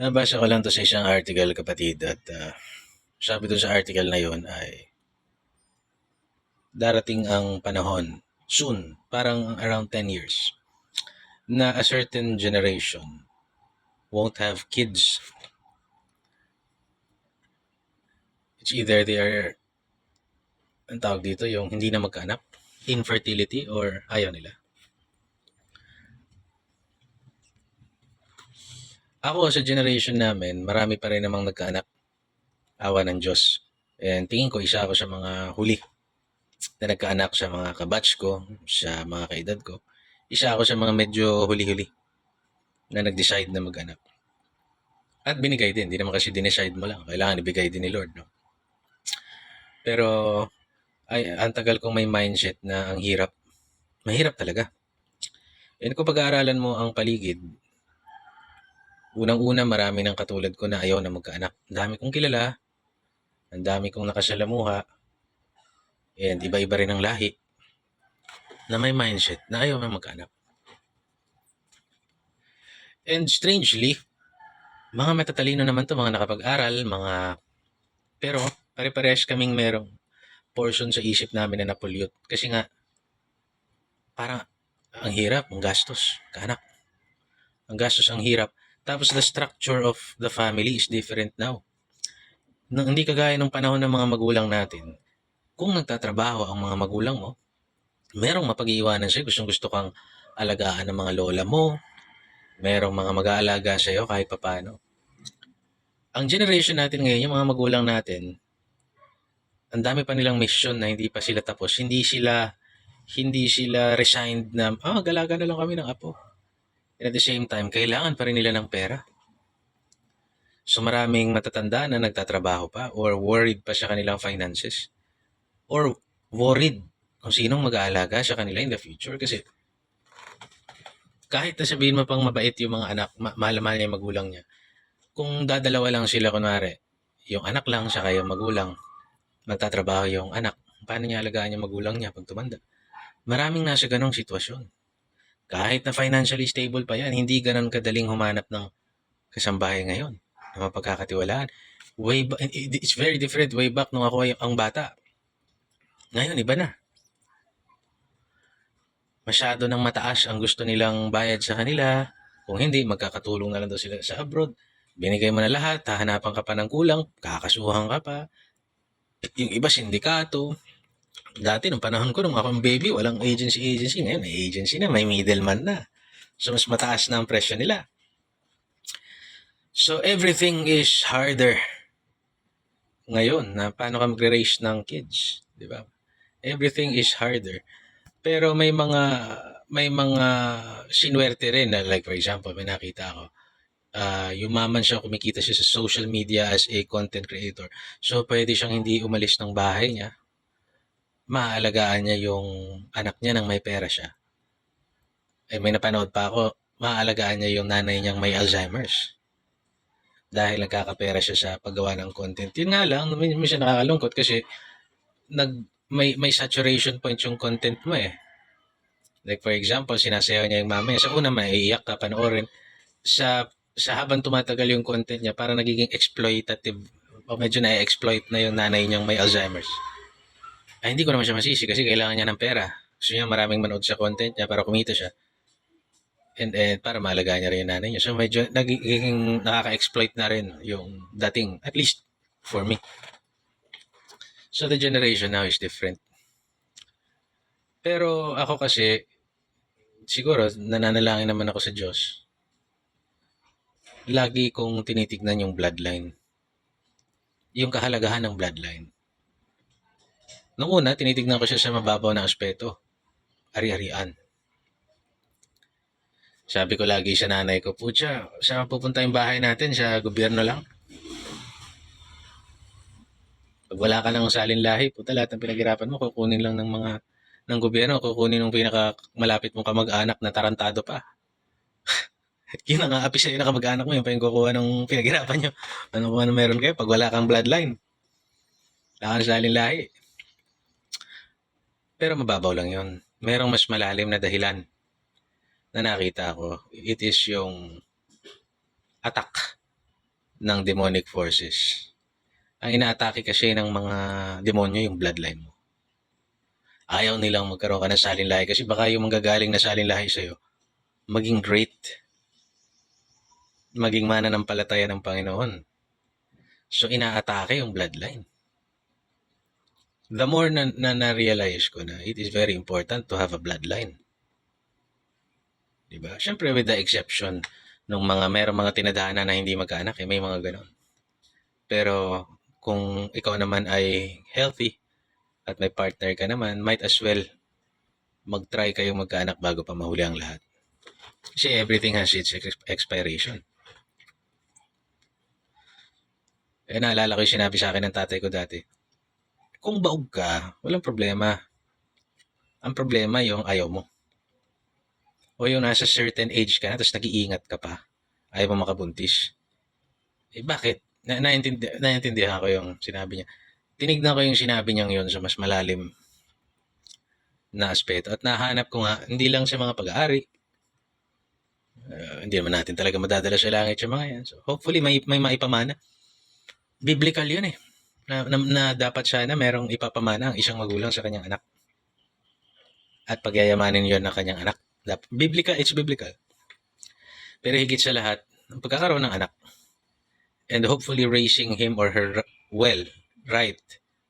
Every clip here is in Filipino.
Nabasa ko lang to sa isang article kapatid at ah, sabi doon sa article na yon ay darating ang panahon soon, parang around 10 years, na a certain generation won't have kids. It's either they are, ang tawag dito, yung hindi na magkaanak, infertility, or ayaw nila. Ako sa generation namin, marami pa rin namang nagkaanak. Awa ng Diyos. And tingin ko, isa ako sa mga huli na nagkaanak sa mga kabatch ko, sa mga kaedad ko. Isa ako sa mga medyo huli-huli na nag-decide na mag-anak. At binigay din. Hindi naman kasi dinecide mo lang. Kailangan ibigay din ni Lord. No? Pero ay, ang tagal kong may mindset na ang hirap. Mahirap talaga. And kung pag-aaralan mo ang paligid, unang-una marami ng katulad ko na ayaw na magkaanak. Ang dami kong kilala, ang dami kong nakasalamuha, and iba-iba rin ang lahi na may mindset na ayaw na magkaanak. And strangely, mga matatalino naman to, mga nakapag-aral, mga... Pero pare-parehas kaming merong portion sa isip namin na napolyot. Kasi nga, parang ang hirap, ang gastos, kaanak. Ang gastos, ang hirap. Tapos the structure of the family is different now. Nang hindi kagaya ng panahon ng mga magulang natin, kung nagtatrabaho ang mga magulang mo, merong mapag-iiwanan sa'yo. Gustong gusto kang alagaan ng mga lola mo, merong mga mag-aalaga sa'yo kahit papano. Ang generation natin ngayon, yung mga magulang natin, ang dami pa nilang mission na hindi pa sila tapos. Hindi sila hindi sila resigned na, ah, galaga na lang kami ng apo. And at the same time, kailangan pa rin nila ng pera. So maraming matatanda na nagtatrabaho pa or worried pa sa kanilang finances. Or worried kung sinong mag-aalaga sa kanila in the future. Kasi kahit na sabihin mo pang mabait yung mga anak, ma- mahal-mahal niya yung magulang niya, kung dadalawa lang sila kunwari, yung anak lang sa yung magulang, magtatrabaho yung anak, paano niya alagaan yung magulang niya pag tumanda? Maraming nasa ganong sitwasyon. Kahit na financially stable pa yan, hindi ganon kadaling humanap ng kasambahay ngayon na mapagkakatiwalaan. Way ba- it's very different way back nung ako ay ang bata. Ngayon, iba na. Masyado nang mataas ang gusto nilang bayad sa kanila. Kung hindi, magkakatulong na lang daw sila sa abroad. Binigay mo na lahat, hahanapan ka pa ng kulang, kakasuhan ka pa. Yung iba, sindikato. Dati, nung panahon ko, nung ako ang baby, walang agency-agency. Ngayon, may agency na, may middleman na. So, mas mataas na ang presyo nila. So, everything is harder ngayon na paano ka magre-raise ng kids. Di ba? Everything is harder. Pero may mga may mga sinwerte rin na like for example, may nakita ako. ah yumaman siya, kumikita siya sa social media as a content creator. So, pwede siyang hindi umalis ng bahay niya. Maaalagaan niya yung anak niya nang may pera siya. Eh, may napanood pa ako, maaalagaan niya yung nanay niyang may Alzheimer's. Dahil nagkakapera siya sa paggawa ng content. Yun nga lang, minsan nakakalungkot kasi nag, may, may saturation point yung content mo eh. Like for example, sinasayaw niya yung mama niya. Sa una, maiiyak ka panoorin. Sa, sa habang tumatagal yung content niya, parang nagiging exploitative o medyo na-exploit na yung nanay niyang may Alzheimer's. Ay, hindi ko naman siya masisi kasi kailangan niya ng pera. Gusto niya maraming manood sa content niya para kumita siya. And, and para maalagaan niya rin yung nanay niya. So medyo nagiging nakaka-exploit na rin yung dating, at least for me. So the generation now is different. Pero ako kasi, siguro, nananalangin naman ako sa Diyos. Lagi kong tinitignan yung bloodline. Yung kahalagahan ng bloodline. Noong una, tinitignan ko siya sa mababaw na aspeto. Ari-arian. Sabi ko lagi sa nanay ko, Pucha, saan pupunta yung bahay natin? Sa gobyerno lang? Pag wala ka ng salin lahi, puta lahat ng pinaghirapan mo, kukunin lang ng mga ng gobyerno, kukunin ng pinaka malapit mong kamag-anak na tarantado pa. yun ang aapi sa'yo na kamag-anak mo, yung pa yung kukuha ng pinaghirapan nyo. Ano kung ano meron kayo pag wala kang bloodline. Wala kang salin lahi. Pero mababaw lang yun. Merong mas malalim na dahilan na nakita ko. It is yung attack ng demonic forces. Ang inaatake kasi ng mga demonyo yung bloodline mo. Ayaw nilang magkaroon ka ng salinlahi kasi baka yung manggagaling na salinlahi sa'yo, maging great. Maging mana ng palataya ng Panginoon. So, inaatake yung bloodline. The more na, na na-realize ko na it is very important to have a bloodline. Diba? Siyempre with the exception ng mga merong mga tinadhana na hindi magkaanak, eh, may mga ganon. Pero kung ikaw naman ay healthy at may partner ka naman, might as well mag-try kayong magkaanak bago pa mahuli ang lahat. Kasi everything has its ex- expiration. Eh, naalala ko yung sinabi sa akin ng tatay ko dati. Kung baog ka, walang problema. Ang problema yung ayaw mo. O yung nasa certain age ka na, tapos nag-iingat ka pa. Ayaw mo makabuntis. Eh, bakit? Na naintindi naintindihan ko yung sinabi niya. Tinignan ko yung sinabi niyang yun sa mas malalim na aspeto. At nahanap ko nga, hindi lang sa mga pag-aari. Uh, hindi naman natin talaga madadala sa langit yung mga yan. So, hopefully, may, may maipamana. Biblical yun eh. Na, na, na dapat sana merong ipapamana ang isang magulang sa kanyang anak. At pagyayamanin yon ng kanyang anak. Biblical, it's biblical. Pero higit sa lahat, ang pagkakaroon ng anak and hopefully raising him or her well, right,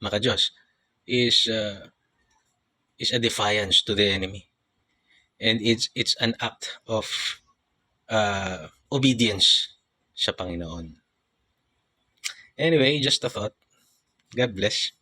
maka Diyos, is uh, is a defiance to the enemy. And it's it's an act of uh, obedience sa Panginoon. Anyway, just a thought. God bless.